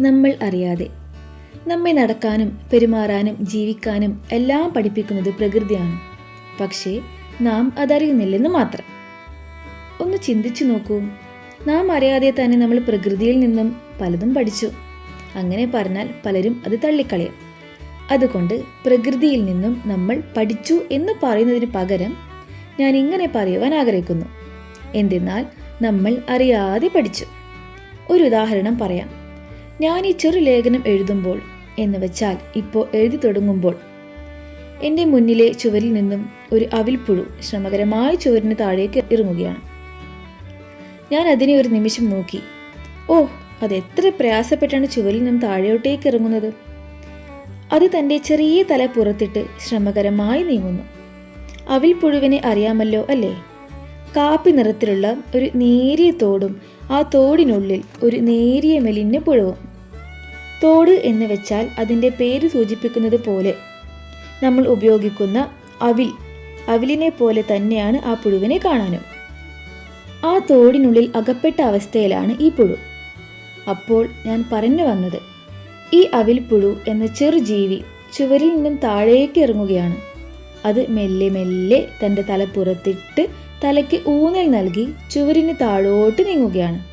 നമ്മൾ അറിയാതെ. നമ്മെ നടക്കാനും പെരുമാറാനും ജീവിക്കാനും എല്ലാം പഠിപ്പിക്കുന്നത് പ്രകൃതിയാണ്. പക്ഷേ നാം അതറിയുന്നില്ലെന്ന് മാത്രം. ഒന്ന് ചിന്തിച്ചു നോക്കൂ. നാം അറിയാതെ തന്നെ നമ്മൾ പ്രകൃതിയിൽ നിന്നും പലതും പഠിച്ചു. അങ്ങനെ പറഞ്ഞാൽ പലരും അത് തള്ളിക്കളയും. അതുകൊണ്ട് പ്രകൃതിയിൽ നിന്നും നമ്മൾ പഠിച്ചു എന്ന് പറയുന്നതിന് പകരം ഞാൻ ഇങ്ങനെ പറയുവാൻ ആഗ്രഹിക്കുന്നു. എന്തെന്നാൽ നമ്മൾ അറിയാതെ പഠിച്ചു. ഒരു ഉദാഹരണം പറയാം. ഞാൻ ഈ ചെറു ലേഖനം എഴുതുമ്പോൾ എന്ന് വെച്ചാൽ ഇപ്പോൾ എഴുതി തുടങ്ങുമ്പോൾ. എന്റെ മുന്നിലെ ചുവരിൽ നിന്നും ഒരു അവിൽപ്പുഴു ശ്രമകരമായ ചുവരിന് താഴേക്ക് ഇറങ്ങുകയാണ്. ഞാൻ അതിനെ ഒരു നിമിഷം നോക്കി. ഓ അത് എത്ര പ്രയാസപ്പെട്ടാണ് ചുവരിൽ നിന്നും താഴോട്ടേക്ക് ഇറങ്ങുന്നത്. അത് തന്റെ ചെറിയ തല പുറത്തിട്ട് ശ്രമകരമായി നീങ്ങുന്നു. അവിൽപ്പുഴുവിനെ അറിയാമല്ലോ അല്ലേ? കാപ്പി നിറത്തിലുള്ള ഒരു നേരിയ തോടും ആ തോടിനുള്ളിൽ ഒരു നേരിയ മെലിഞ്ഞ പുഴവും. തോട് എന്ന് വെച്ചാൽ അതിന്റെ പേര് സൂചിപ്പിക്കുന്നത് പോലെ. നമ്മൾ ഉപയോഗിക്കുന്ന അവിൽ. അവിലിനെ പോലെ തന്നെയാണ് ആ പുഴുവിനെ കാണാനും. ആ തോടിനുള്ളിൽ അകപ്പെട്ട അവസ്ഥയിലാണ് ഈ പുഴു. അപ്പോൾ ഞാൻ പറഞ്ഞു വന്നത് ഈ അവിൽപ്പുഴു എന്ന ചെറുജീവി ചുവരിൽ നിന്നും താഴേക്ക് ഇറങ്ങുകയാണ്. അത് മെല്ലെ മെല്ലെ തന്റെ തല പുറത്തിട്ട് തലയ്ക്ക് ഊന്നൽ നൽകി ചുവരിന് താഴോട്ട് നീങ്ങുകയാണ്.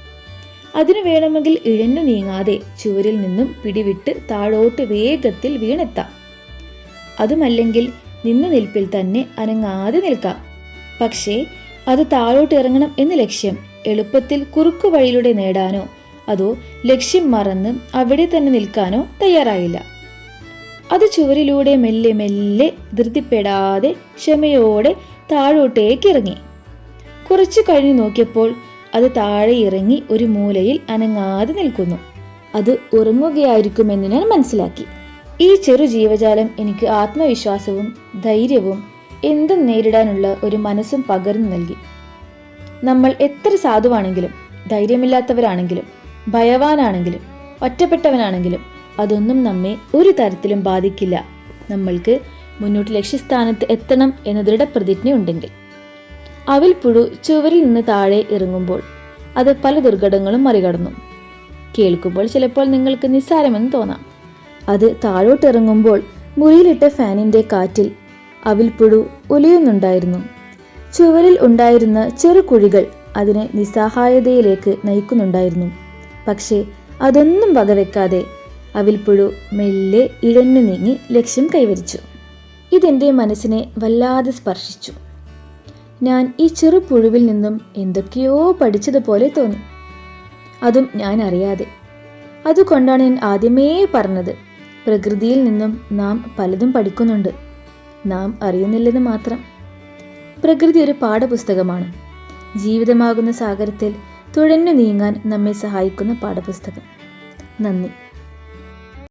അതിനു വേണമെങ്കിൽ ഇഴഞ്ഞു നീങ്ങാതെ ചുവരിൽ നിന്നും പിടിവിട്ട് താഴോട്ട് വേഗത്തിൽ വീണെത്താം. അതുമല്ലെങ്കിൽ നിന്ന നിൽപ്പിൽ തന്നെ അനങ്ങാതെ നിൽക്കാം. പക്ഷേ അത് താഴോട്ട് ഇറങ്ങണം എന്ന ലക്ഷ്യം എളുപ്പത്തിൽ കുറുക്കു വഴിയിലൂടെ നേടാനോ അതോ ലക്ഷ്യം മറന്ന് അവിടെ തന്നെ നിൽക്കാനോ തയ്യാറായില്ല. അത് ചുവരിലൂടെ മെല്ലെ മെല്ലെ ധൃതിപ്പെടാതെ ക്ഷമയോടെ താഴോട്ടേക്ക് ഇറങ്ങി. കുറച്ചു കഴിഞ്ഞു നോക്കിയപ്പോൾ അത് താഴെ ഇറങ്ങി ഒരു മൂലയിൽ അനങ്ങാതെ നിൽക്കുന്നു. അത് ഉറങ്ങുകയായിരിക്കുമെന്ന് ഞാൻ മനസ്സിലാക്കി. ഈ ചെറു ജീവജാലം എനിക്ക് ആത്മവിശ്വാസവും ധൈര്യവും എന്തും നേരിടാനുള്ള ഒരു മനസ്സും പകർന്നു നൽകി. നമ്മൾ എത്ര സാധുവാണെങ്കിലും ധൈര്യമില്ലാത്തവരാണെങ്കിലും ഭയവാനാണെങ്കിലും ഒറ്റപ്പെട്ടവനാണെങ്കിലും അതൊന്നും നമ്മെ ഒരു തരത്തിലും ബാധിക്കില്ല. നമ്മൾക്ക് മുന്നോട്ട് ലക്ഷ്യസ്ഥാനത്ത് എത്തണം എന്ന ദൃഢപ്രതിജ്ഞയുണ്ടെങ്കിൽ. അവിൽ പുഴു ചുവരിൽ നിന്ന് താഴെ ഇറങ്ങുമ്പോൾ അത് പല ദുർഘടങ്ങളും മറികടന്നു. കേൾക്കുമ്പോൾ ചിലപ്പോൾ നിങ്ങൾക്ക് നിസ്സാരമെന്ന് തോന്നാം. അത് താഴോട്ടിറങ്ങുമ്പോൾ മുറിയിലിട്ട ഫാനിന്റെ കാറ്റിൽ അവിൽപ്പുഴു ഉലയുന്നുണ്ടായിരുന്നു ചുവരിൽ ഉണ്ടായിരുന്ന ചെറു കുഴികൾ അതിനെ നിസ്സഹായതയിലേക്ക് നയിക്കുന്നുണ്ടായിരുന്നു. പക്ഷേ അതൊന്നും വകവെക്കാതെ അവിൽപ്പുഴു മെല്ലെ ഇഴഞ്ഞു നീങ്ങി ലക്ഷ്യം കൈവരിച്ചു. ഇതെന്റെ മനസ്സിനെ വല്ലാതെ സ്പർശിച്ചു. ഞാൻ ഈ ചെറു പുഴുവിൽ നിന്നും എന്തൊക്കെയോ പഠിച്ചതുപോലെ തോന്നി. അതും ഞാൻ അറിയാതെ. അതുകൊണ്ടാണ് ഞാൻ ആദ്യമേ പറഞ്ഞത് പ്രകൃതിയിൽ നിന്നും നാം പലതും പഠിക്കുന്നുണ്ട്. നാം അറിയുന്നില്ലെന്ന് മാത്രം. പ്രകൃതി ഒരു പാഠപുസ്തകമാണ്. ജീവിതമാകുന്ന സാഗരത്തിൽ തുഴഞ്ഞു നീങ്ങാൻ നമ്മെ സഹായിക്കുന്ന പാഠപുസ്തകം. നന്ദി.